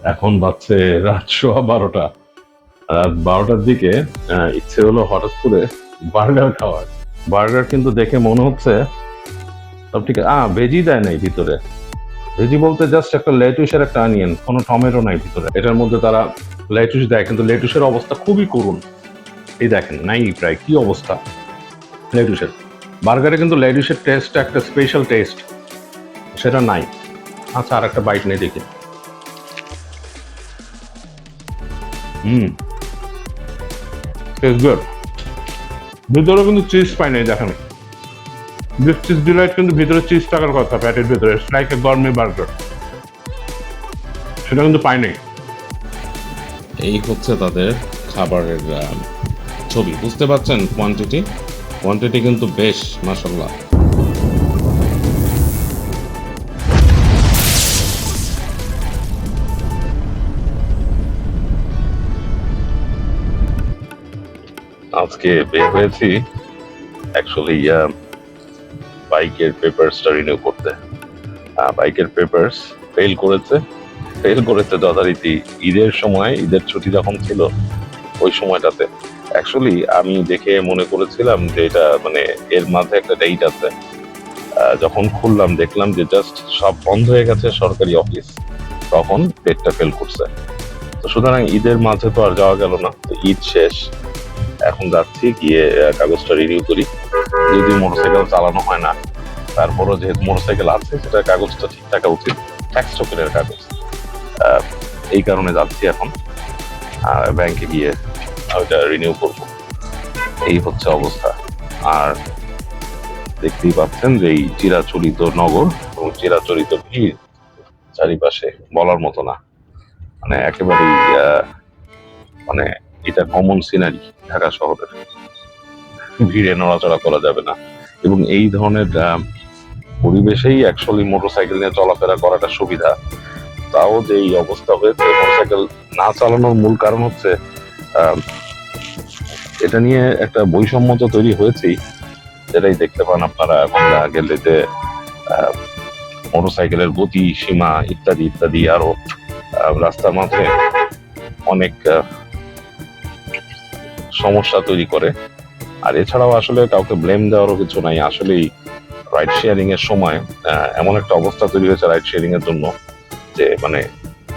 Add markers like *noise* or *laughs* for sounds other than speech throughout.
এখন বাজছে রাত সোয়া বারোটা। রাত বারোটার দিকে ইচ্ছে হলো হঠাৎ করে বার্গার খাওয়ার। বার্গার কিন্তু দেখে মনে হচ্ছে সব ঠিক আ ভেজি দেয় নাই ভিতরে। ভেজি বলতে জাস্ট একটা লেটুসের একটা আনিয়ন কোনো টমেটো নাই ভিতরে। এটার মধ্যে তারা লেটুস দেয়, কিন্তু লেটুসের অবস্থা খুবই করুণ। এই দেখেন, নাই প্রায়, কি অবস্থা? লেটুসের বার্গারে কিন্তু লেটুসের টেস্ট একটা স্পেশাল টেস্ট সেটা নাই। আচ্ছা আর একটা বাইট নেই দেখি। হুম। গুড ভিতরে কিন্তু চিজ পাই নাই দেখেন বিফ চিজ ডিলাইট কিন্তু ভিতরে চিজ থাকার কথা ভিতরে লাইক এ গরমে বার্গার সেটা কিন্তু পাই নাই। এই হচ্ছে তাদের খাবারের ছবি। বুঝতে পারছেন কোয়ান্টিটি কোয়ান্টিটি কিন্তু বেশ মাসাল্লাহ আজকে বের হয়েছি। অ্যাকচুয়ালি বাইকের পেপারসটা রিনিউ করতে। বাইকের পেপারস ফেল করেছে। ফেল করেছে যথারীতি ঈদের সময়, ঈদের ছুটি যখন ছিল, ওই সময়টাতে। অ্যাকচুয়ালি আমি দেখে মনে করেছিলাম যে এটা মানে এর মাঝে একটা ডেট আছে। যখন খুললাম, দেখলাম যে জাস্ট সব বন্ধ হয়ে গেছে সরকারি অফিস তখন ডেটটা ফেল করছে। তো সুতরাং ঈদের মাঝে তো আর যাওয়া গেল না। তো ঈদ শেষ। এখন যাচ্ছি, গিয়ে কাগজটা রিনিউ করি। যদি মোটরসাইকেল চালানো হয় না, তারপরও যেহেতু মোটরসাইকেল আছে, সেটা কাগজটা ঠিক থাকা উচিত ট্যাক্স টোকেনের কাগজ। এই কারণে যাচ্ছি এখন। ব্যাংকে গিয়ে ওইটা রিনিউ করব। এই হচ্ছে অবস্থা। আর দেখতেই পাচ্ছেন যে এই চিরাচরিত নগর এবং চিরাচরিত ভিড় চারিপাশে বলার মতো না। মানে একেবারেই মানে এটা কমন সিনারি ঢাকা শহরের। ভিড়ে নড়াচড়া করা যাবে না। এবং এই ধরনের পরিবেশেই অ্যাকচুয়ালি মোটরসাইকেল নিয়ে চলাফেরা করাটা সুবিধা। তাও যে এই অবস্থা হয়েছে মোটরসাইকেল না চালানোর মূল কারণ হচ্ছে এটা নিয়ে একটা বৈষম্য তো তৈরি হয়েছেই। যেটাই দেখতে পান আপনারা এখন গেলে যে মোটরসাইকেলের গতি, সীমা ইত্যাদি ইত্যাদি আরও রাস্তার মাঝে অনেক সমস্যা তৈরি করে। আর এছাড়াও আসলে কাউকে ব্লেম দেওয়ারও কিছু নাই। আসলেই রাইড শেয়ারিং এর সময় এমন একটা অবস্থা তৈরি হয়েছে রাইড শেয়ারিং এর জন্য যে মানে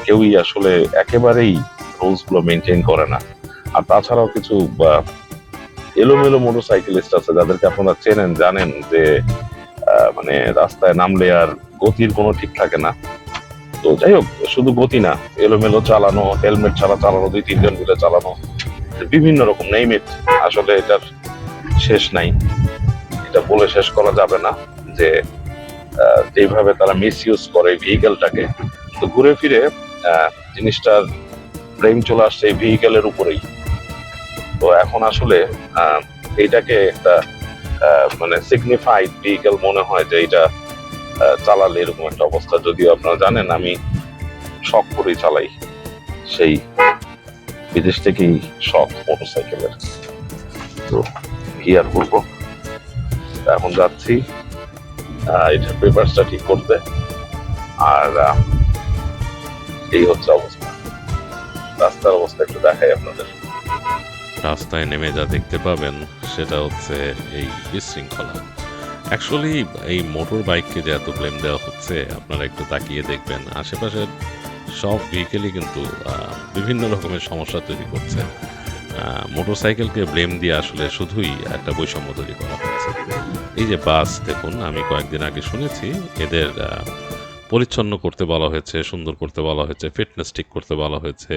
কেউই আসলে একেবারেই রুলসগুলো মেনটেন করে না। আর তাছাড়াও কিছু এলোমেলো মোটরসাইকেলিস্ট আছে যাদেরকে আপনারা চেনেন, জানেন যে মানে রাস্তায় নামলে আর গতির কোনো ঠিক থাকে না। তো যাই হোক, শুধু গতি না, এলোমেলো চালানো হেলমেট ছাড়া চালানো দুই তিনজন মিলে চালানো বিভিন্ন রকম নেইমেট আসলে এটার শেষ নাই। এটা বলে শেষ করা যাবে না যে যেভাবে তারা মিস ইউজ করে ভেহিকেলটাকে তো ঘুরে ফিরে জিনিসটার ব্রেম চলে আসছে এই ভেহিকেলের উপরেই। তো এখন আসলে এইটাকে একটা মানে সিগনিফাইড ভেহিকেল মনে হয় যে এটা চালালে এরকম একটা অবস্থা। যদিও আপনারা জানেন, আমি শখ করেই চালাই সেই বিদেশ থেকেই শখ মোটরসাইকেলের। তো কি আর করব এখন যাচ্ছি এটার পেপারসটা ঠিক করতে। আর এই হচ্ছে অবস্থা। রাস্তার অবস্থা একটু দেখাই আপনাদের। রাস্তায় নেমে যা দেখতে পাবেন, সেটা হচ্ছে এই বিশৃঙ্খলা। অ্যাকচুয়ালি এই মোটর বাইককে যে এত ব্লেম দেওয়া হচ্ছে, আপনারা একটু তাকিয়ে দেখবেন। আশেপাশের সব ভেহিকেলই কিন্তু বিভিন্ন রকমের সমস্যা তৈরি করছে। মোটরসাইকেলকে ব্লেম দিয়ে আসলে শুধুই একটা বৈষম্য তৈরি করা হচ্ছে। এই যে বাস দেখুন, আমি কয়েকদিন আগে শুনেছি, এদের পরিচ্ছন্ন করতে বলা হয়েছে, সুন্দর করতে বলা হয়েছে ফিটনেস ঠিক করতে বলা হয়েছে।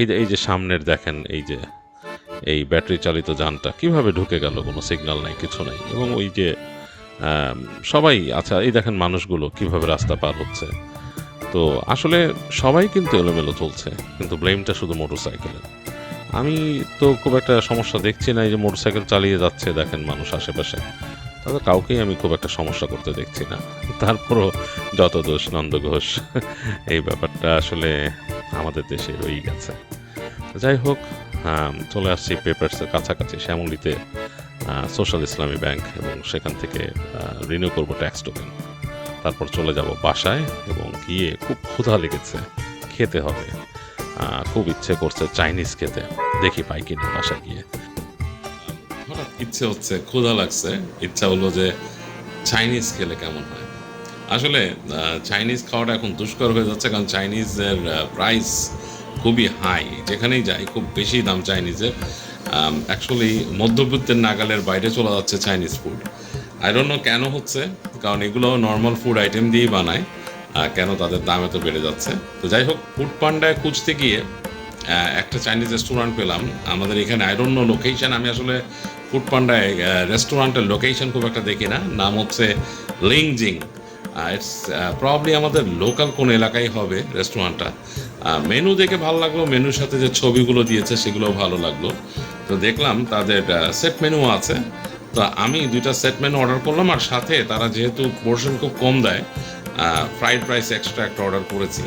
এই যে এই যে সামনের দেখেন, এই যে, এই ব্যাটারি চালিত যানটা কীভাবে ঢুকে গেল? কোনো সিগন্যাল নাই, কিছু নাই। এবং ওই যে সবাই আচ্ছা এই দেখেন মানুষগুলো কীভাবে রাস্তা পার হচ্ছে। তো আসলে সবাই কিন্তু এলোমেলো চলছে, কিন্তু ব্লেমটা শুধু মোটরসাইকেলের আমি তো খুব একটা সমস্যা দেখছি না, এই যে মোটরসাইকেল চালিয়ে যাচ্ছে, দেখেন মানুষ আশেপাশে। তাদের কাউকেই আমি খুব একটা সমস্যা করতে দেখছি না। তারপরও যত দোষ, নন্দ ঘোষ, এই ব্যাপারটা আসলে আমাদের দেশে রয়েই গেছে। যাই হোক চলে আসছি পেপারসের কাছাকাছি, শ্যামলিতে সোশ্যাল ইসলামী ব্যাংক এবং সেখান থেকে রিনিউ করব ট্যাক্স টোকেন তারপর চলে যাব বাসায় এবং গিয়ে খুব ক্ষুধা লেগেছে। খেতে হবে। খুব ইচ্ছে করছে চাইনিজ খেতে। দেখি পাই কিনা বাসায় গিয়ে। হঠাৎ ইচ্ছে হচ্ছে, ক্ষুধা লাগছে। ইচ্ছা হলো যে চাইনিজ খেলে কেমন হয়। আসলে চাইনিজ খাওয়াটা এখন দুষ্কর হয়ে যাচ্ছে কারণ চাইনিজের প্রাইস খুবই হাই যেখানেই যাই, খুব বেশি দাম চাইনিজের। অ্যাকচুয়ালি মধ্যবিত্তের নাগালের বাইরে চলে যাচ্ছে চাইনিজ ফুড আই কেন হচ্ছে। কারণ এগুলো নর্মাল ফুড আইটেম দিয়েই বানায় কেন তাদের দাম এত বেড়ে যাচ্ছে। তো যাই হোক ফুড পান্ডায় খুঁজতে গিয়ে একটা চাইনিজ রেস্টুরেন্ট পেলাম। আমাদের এখানে আই ডোন্ট নো লোকেশন আমি আসলে ফুড পান্ডায় রেস্টুরেন্টের লোকেশন খুব একটা দেখি না। নাম হচ্ছে লিংজিং ইটস প্রবলি আমাদের লোকাল কোন এলাকায় হবে রেস্টুরেন্টটা মেনু দেখে ভালো লাগল মেনুর সাথে যে ছবিগুলো দিয়েছে সেগুলো ভালো লাগল। তো দেখলাম তাদের সেট মেনু আছে। তো আমি দুইটা সেট মেনু অর্ডার করলাম, আর সাথে তারা যেহেতু পোর্শন খুব কম দেয় ফ্রাইড রাইস এক্সট্রা একটা অর্ডার করেছি।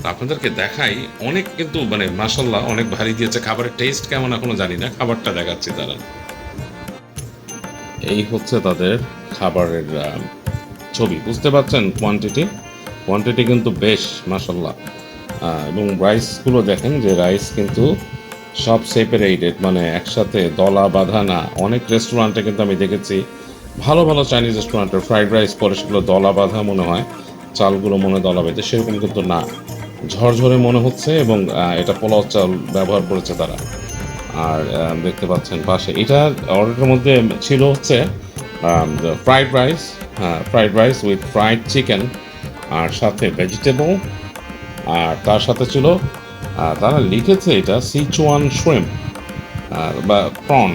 তো আপনাদেরকে দেখাই, অনেক কিন্তু মানে মাসাল্লাহ অনেক ভারী দিয়েছে। খাবারের টেস্ট কেমন এখনও জানি না, খাবারটা দেখাচ্ছি তারা। এই হচ্ছে তাদের খাবারের ছবি। বুঝতে পারছেন কোয়ান্টিটি কোয়ান্টিটি কিন্তু বেশ মাসাল্লাহ এবং রাইসগুলো দেখেন যে রাইস কিন্তু সব সেপারেটেড মানে একসাথে দলা বাঁধা না। অনেক রেস্টুরেন্টে কিন্তু আমি দেখেছি, ভালো ভালো চাইনিজ রেস্টুরেন্টের ফ্রাইড রাইস পরে সেগুলো দলা বাঁধা মনে হয়, চালগুলো মনে দলা বেঁধে, সেরকম কিন্তু না। ঝরঝরে মনে হচ্ছে এবং এটা পোলাও চাল ব্যবহার করেছে তারা। আর দেখতে পাচ্ছেন পাশে, এটা অর্ডারের মধ্যে ছিল হচ্ছে ফ্রাইড রাইস হ্যাঁ fried rice with fried chicken আর সাথে ভেজিটেবল আর তার সাথে ছিল তারা লিখেছে এটা সিচুয়ান শ্রিম বা prawn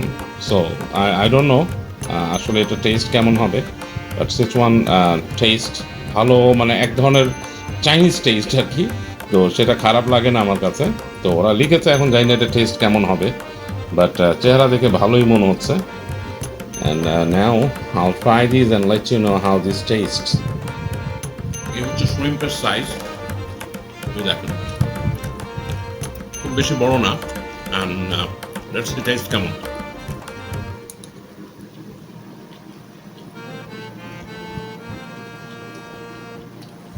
so I I don't know আসলে এটা টেস্ট কেমন হবে বাট সিচুয়ান টেস্ট ভালো মানে এক ধরনের চাইনিজ টেস্ট আর কি। তো সেটা খারাপ লাগে না আমার কাছে। তো ওরা লিখেছে, এখন জানি না এটা টেস্ট কেমন হবে বাট চেহারা দেখে ভালোই মনে হচ্ছে। And now I'll try this and let you know how this taste এই হচ্ছে শ্রিম্পের সাইজ দেখেন। খুব বেশি বড় না। সি টেস্ট কেমন।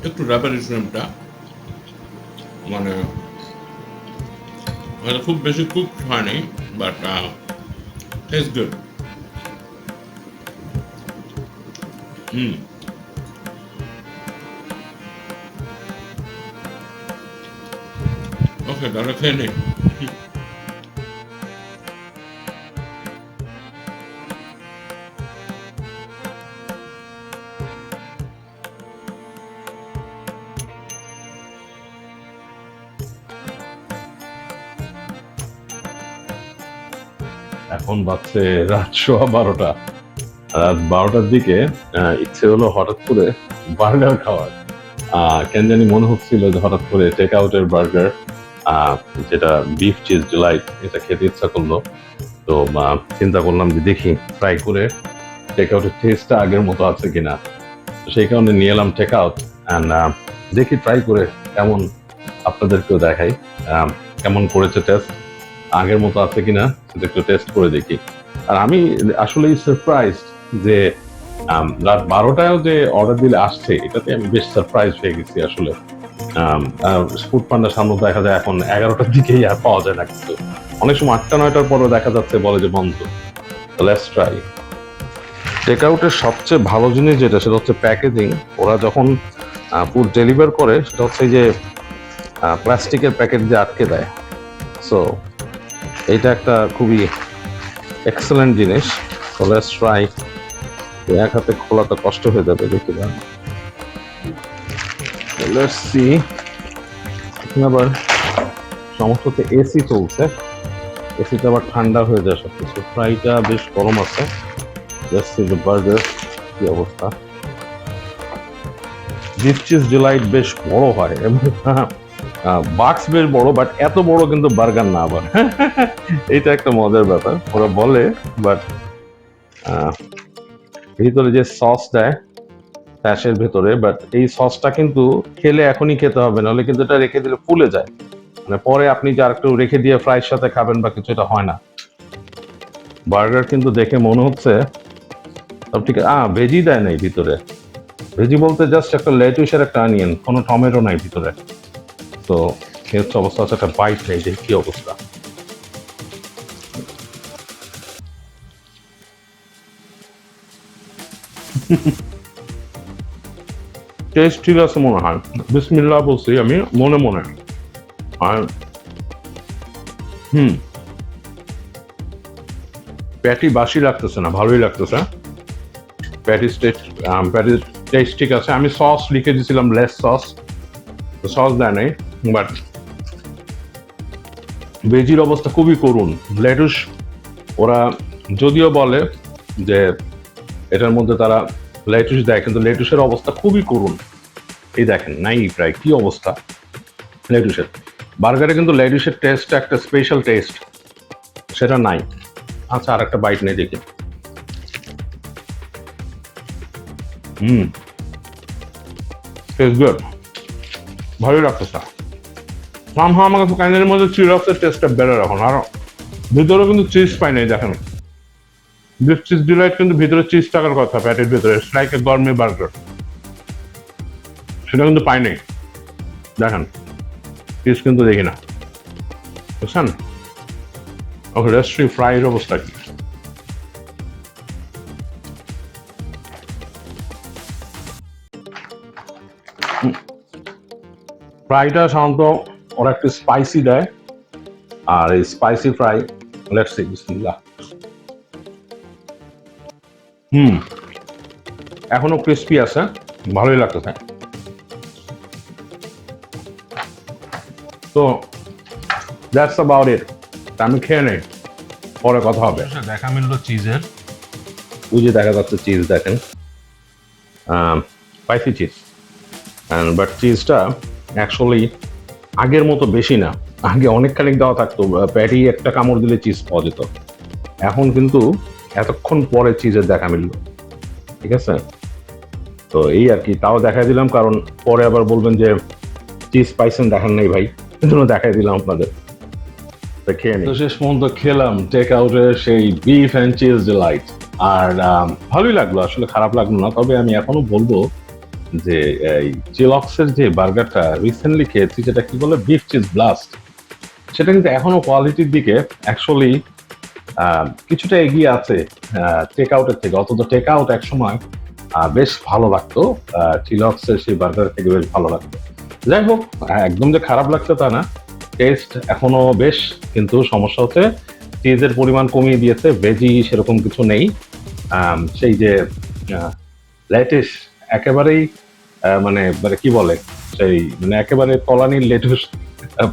একটু র্যাপার শ্রিম্পটা মানে এটা খুব বেশি কুক হয়নি but taste good hmm. Okay তাহলে খেয়ে এখন বাজছে রাত সোয়া বারোটা। রাত বারোটার দিকে ইচ্ছে হলো হঠাৎ করে বার্গার খাওয়ার। কেন জানি মনে হচ্ছিল যে হঠাৎ করে টেক আউটের বার্গার। যেটা বিফ চিজ ডিলাইট এটা খেতে ইচ্ছা করল। তো চিন্তা করলাম যে দেখি ট্রাই করে টেক আউটের টেস্টটা আগের মতো আছে কিনা। সেই কারণে নিয়ে এলাম টেক আউট অ্যান্ড দেখি ট্রাই করে কেমন আপনাদেরকেও দেখাই। কেমন করেছে টেস্ট আগের মতো আছে কিনা সেটা একটু টেস্ট করে দেখি। আর আমি আসলেই সারপ্রাইজ যে রাত বারোটায়ও যে অর্ডার দিলে আসছে, এটাতে আমি বেশ সারপ্রাইজ হয়ে গেছি আসলে। ফুড পান্ডার সামনে দেখা যায় এখন এগারোটার দিকেই আর পাওয়া যায় না কিন্তু। অনেক সময় আটটা, নয়টার পরও দেখা যাচ্ছে বলে যে বন্ধ। লেটস ট্রাই টেক আউটের সবচেয়ে ভালো জিনিস যেটা, সেটা হচ্ছে প্যাকেজিং ওরা যখন ফুড ডেলিভার করে, সেটা হচ্ছে যে প্লাস্টিকের প্যাকেট যে আটকে দেয়। সো এইটা একটা খুবই এক্সেলেন্ট জিনিস। লেটস ট্রাই এক হাতে খোলা তো কষ্ট হয়ে যাবে, দেখি না। লেটস সি আবার এসি চলছে। এসিতে আবার ঠান্ডা হয়ে যায় সব কিছু ফ্রাইটা বেশ গরম আছে। বার্গার কি অবস্থা। ডিলাইট বেশ বড় হয়। *laughs* বাক্স বেশ বড় বাট এত বড় কিন্তু বার্গার না আবার। *laughs* এইটা একটা মজার ব্যাপার। ওরা বলে বাট ভিতরে যে সস দেয় প্যাশের ভেতরে বাট এই সসটা কিন্তু খেলে এখনই খেতে হবে, নাহলে কিন্তু এটা রেখে দিলে ফুলে যায়। মানে পরে আপনি যে আরেকটু রেখে দিয়ে ফ্রাইয়ের সাথে খাবেন বা কিছু, এটা হয় না। বার্গার কিন্তু দেখে মনে হচ্ছে, সব ঠিক আ ভেজি দেয় নাই ভিতরে। ভেজি বলতে জাস্ট একটা লেটুসের একটা অনিয়ন কোনো টমেটো নাই ভিতরে। তো এই হচ্ছে অবস্থা হচ্ছে একটা বাইট নেই যে কি অবস্থা। টেস্ট ঠিক আছে মনে হয়। বিসমিল্লা বলছি আমি, মনে মনে। আর, হুম। প্যাটি বাসি লাগতেছে না, ভালোই লাগতেছে। প্যাটিস টেস্ট প্যাটিস টেস্ট ঠিক আছে। আমি সস লিখে দিয়েছিলাম লেস সস সস দেয় নাই বাট ভেজির অবস্থা খুবই করুণ। লেটুস ওরা যদিও বলে যে এটার মধ্যে তারা লেটুস দেয়, কিন্তু লেটুসের অবস্থা খুবই করুণ। এই দেখেন নাই প্রায় কি অবস্থা? লেটুসের বার্গারে কিন্তু লেটুসের টেস্ট একটা স্পেশাল টেস্ট সেটা নাই। আচ্ছা আর একটা বাইট নেই দেখি। হুম। টেস্ট গুড ভালোই লাগতেছে। সামহা আমার কাছে কাইনের মধ্যে চিরক্সের টেস্টটা বেটার এখন। আর ভিতরে কিন্তু চিজ পাই নাই, দেখেন। বিফ চিজ ডিলাইট কিন্তু ভিতরে চিজ থাকার কথা প্যাটের ভিতরে। লাইক এ গরমে বার্গার সেটা কিন্তু পাই নাই। দেখেন পিস কিন্তু দেখি না। বুঝছেন? ওকে, রেস্ট্রি ফ্রাইয়ের অবস্থা কি? ফ্রাইটা সাধারণত ওরা একটু স্পাইসি দেয়। আর এই স্পাইসি ফ্রাই লেটস সি বিসমিল্লাহ। হুম। এখনও ক্রিস্পি আছে, ভালোই লাগতেছে। তো দ্যাটস অ্যাবাউট ইট আমি খেয়ে নেই। পরে কথা হবে। দেখা মিললো চিজের ওই যে দেখা যাচ্ছে চিজ দেখেন। স্পাইসি চিজ বাট চিজটা অ্যাকচুয়ালি আগের মতো বেশি না। আগে অনেক খানিক দেওয়া থাকতো। প্যাটি একটা কামড় দিলে চিজ পাওয়া যেত। এখন কিন্তু এতক্ষণ পরে চিজের দেখা মিলল। ঠিক আছে? তো এই আর কি। তাও দেখা দিলাম কারণ পরে আবার বলবেন যে চিজ পাইছেন দেখান নাই ভাই। এজন্য দেখাই দিলাম আপনাদের। তো শেষ পর্যন্ত খেলাম টেক সেই বিফ অ্যান্ড চিজ ডিলাইট আর ভালোই লাগল, আসলে খারাপ লাগল না, তবে আমি এখনও বলব যে, এই চিলক্সের যে বার্গারটা রিসেন্টলি খেয়েছি কি বলে বিফ চিজ ব্লাস্ট সেটা কিন্তু এখনও কোয়ালিটির দিকে অ্যাকচুয়ালি কিছুটা এগিয়ে আছে টেক আউটের থেকে। অন্তত টেক আউট এক সময় বেশ ভালো লাগতো চিলক্সের সেই বার্গার থেকে বেশ ভালো লাগতো। যাই হোক একদম যে খারাপ লাগছে তা না। টেস্ট এখনও বেশ, কিন্তু সমস্যা হচ্ছে চিজের পরিমাণ কমিয়ে দিয়েছে ভেজি সেরকম কিছু নেই। সেই যে লেটিস একেবারেই মানে মানে কি বলে, সেই মানে একেবারে কলানির লেটুস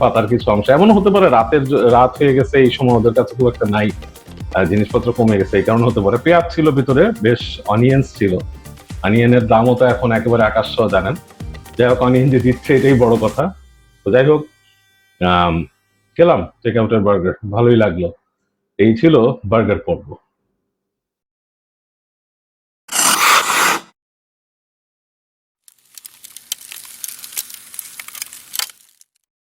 পাতার কিছু অংশ। এমন হতে পারে রাতের রাত হয়ে গেছে, এই সময় ওদের কাছে খুব একটা নাই জিনিসপত্র কমে গেছে, এই কারণে হতে পারে। পেঁয়াজ ছিল ভিতরে, বেশ অনিয়ন্স ছিল। অনিয়নের দামও তো এখন একেবারে আকাশ জানেন? যাই হোক অনিয়ন যে দিচ্ছে, এটাই বড় কথা। তো যাই হোক খেলাম চেক আউটের বার্গার ভালোই লাগল। এই ছিল বার্গার পর্ব।